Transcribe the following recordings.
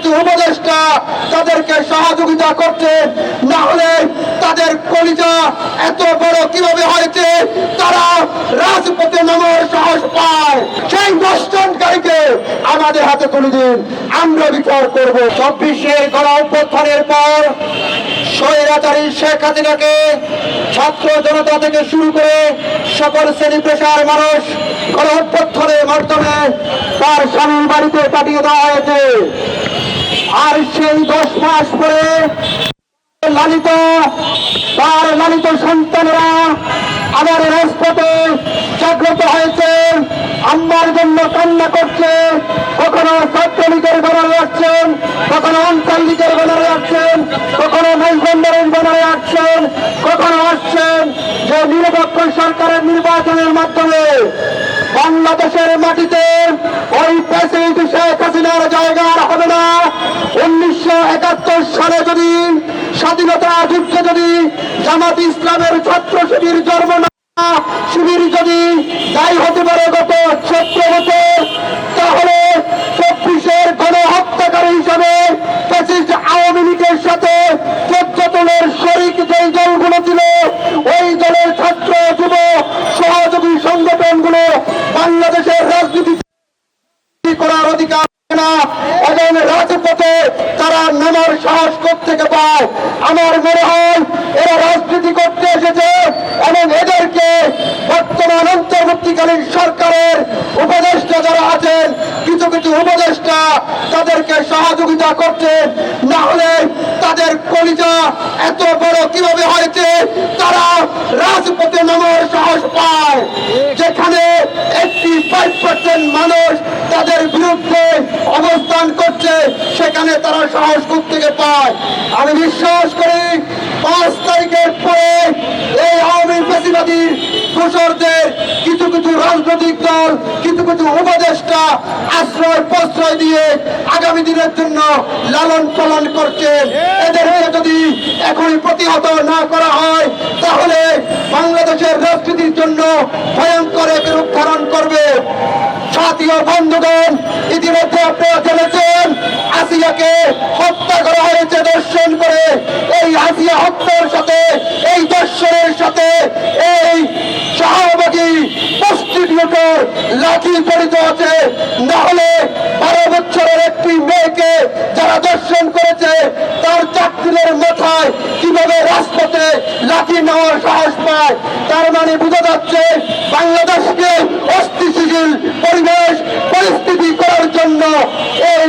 কিছু উপদেষ্টা তাদেরকে সহযোগিতা করছেন। না হলে তাদের কলিজা এত বড় কীভাবে হয়েছে, তারা রাজপথে নামার সাহস পায়। সেই দর্শনকারীকে আমাদের হাতে তুলে দিন। আমরা বিচার করব। চব্বিশের গণ অভ্যুত্থানের পর স্বৈরাচারী শেখ হাসিনাকে ছাত্র জনতা থেকে শুরু করে সকল শ্রেণি পেশার মানুষ গণ অভ্যুত্থানের মাধ্যমে তার স্বামীর বাড়িতে পাঠিয়ে দেওয়া হয়েছে। আর সেই দশ মাস পরে লালিত, তার লালিত সন্তানরা আবার রাজপথে জাগ্রত হয়েছে, আম্মার জন্য কান্না করছে, কখনো ছাত্রলীগের ব্যানারে আসছেন, কখনো অঞ্চল লীগের ব্যানারে আসছেন, কখনো মেজবন্দরের ব্যানারে আসছেন, কখনো আসছেন যে নিরপেক্ষ সরকারের নির্বাচনের মাধ্যমে বাংলাদেশের মাটিতে ওই প্রেসিডেন্ট শেখ হাসিনার জায়গা হবে না। উনিশশো একাত্তর সালে যদি স্বাধীনতা যুদ্ধে যদি জামাত ইসলামের ছাত্র শিবির জন্ম না শিবির যদি দায়ী হতে পারে গত সত্তর বছর, তাহলে চব্বিশের গণ হত্যাকারী হিসাবে ফ্যাসিস্ট আওয়ামী লীগের সাথে পর্যটনের শরিক যেই দলগুলো ছিল, ওই দলের ছাত্র, যুব সহযোগী সংগঠনগুলো বাংলাদেশের রাজনীতি করার অধিকার না এবং রাজপথে নামার সাহস থেকে পায় আমার মনে হয় এরা রাজনীতি করতে এসেছে এবং এদেরকে বর্তমান অন্তর্বর্তীকালীন সরকারের উপদেষ্টা যারা আছেন, কিছু কিছু উপদেষ্টা তাদেরকে সহযোগিতা করছেন। না হলে তাদের কলিজা এত বড় কীভাবে হয়েছে? তারা রাজপথে নামার সাহস পায়। যেখানে একটি ফাইভ পার্সেন্ট মানুষ তাদের বিরুদ্ধে অবস্থান করছে সেখানে তারা সাহস থেকে পায়। আমি বিশ্বাস করি, পাঁচ তারিখের পরে এই আওয়ামী ফেসিবাদী দোসরদের কিছু কিছু রাজনৈতিক দল, কিছু কিছু উপদেষ্টা আশ্রয় প্রশ্রয় দিয়ে আগামী দিনের জন্য লালন পালন করছেন এদেরকে যদি এখনই প্রতিহত না করা হয়, তাহলে বাংলাদেশের রাজনীতির জন্য ভয়ঙ্কর এক রূপ ধারণ করবে। সাথীয় বন্ধুগণ, ইতিমধ্যে আপনারা জেনেছেন আসিয়াকে হত্যা করা হয়েছে দর্শন করে এই আসিয়া হত্যার সাথে এই দর্শনের সাথে এই শাহবাগী প্রস্টিটিউটর লাঠি জড়িত আছে। না হলে বারো বছরের একটি মেয়েকে যারা দর্শন করেছে, তার চাকরির মাথায় কীভাবে রাজপথে লাঠি নেওয়ার সাহস পায়, তার মানে বোঝা যাচ্ছে বাংলাদেশকে অস্থিতিশীল পরিবেশ, পরিস্থিতি করার জন্য এই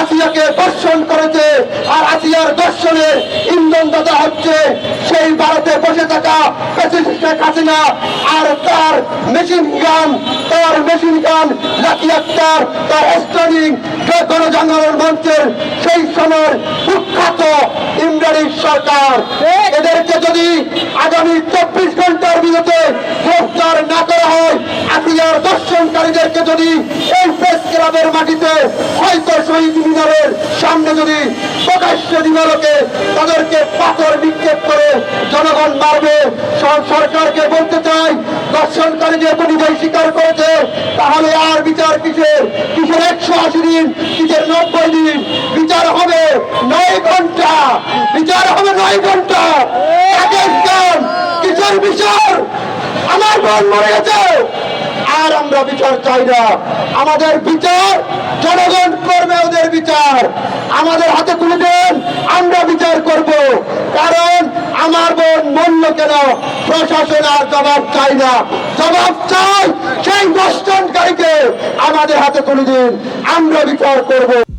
আসিয়াকে দর্শন করেছে। আর আসিয়ার দর্শনের ইন্ধন দাদা হচ্ছে সেই ভারতে বসে থাকা হাসিনা আর তার মেশিন গান তার মেশিন গান লাকি আক্তার তার স্টানিং গণজাগরণ মঞ্চের সেই সময়ের কুখ্যাত ইমরানি সরকার। এদেরকে যদি আগামী চব্বিশ ঘণ্টার বিরুদ্ধে গ্রেফতার না করা হয় আসিয়ার দর্শনকারীদেরকে যদি এই প্রেস ক্লাবের মাটিতে হয়তো শহীদ মিনারের সামনে যদি প্রকাশ্য দিবালোকে তাদেরকে পাথর নিক্ষেপ করে জনগণ মারবে সরকারকে বলতে চাই, দর্শনকারী যে পরিচয় স্বীকার করেছে, তাহলে আর বিচার কিসের? কিসের একশো আশি দিন, কিসের নব্বই দিন? বিচার হবে নয় ঘণ্টা। বিচার হবে নয় ঘণ্টা। কিসের বিচার? আমার বোন মরে গেছে। আর আমরা বিচার চাই না। আমাদের বিচার, জনগণ করবে ওদের বিচার। আমাদের হাতে তুলে দেন, আমরা বিচার করব। কারণ আমার বোন মূল্য কেন? প্রশাসন আর জবাব চাই না। জবাব চাই সেই দশজনকারীকে আমাদের হাতে তুলে দিন। আমরা বিচার করব।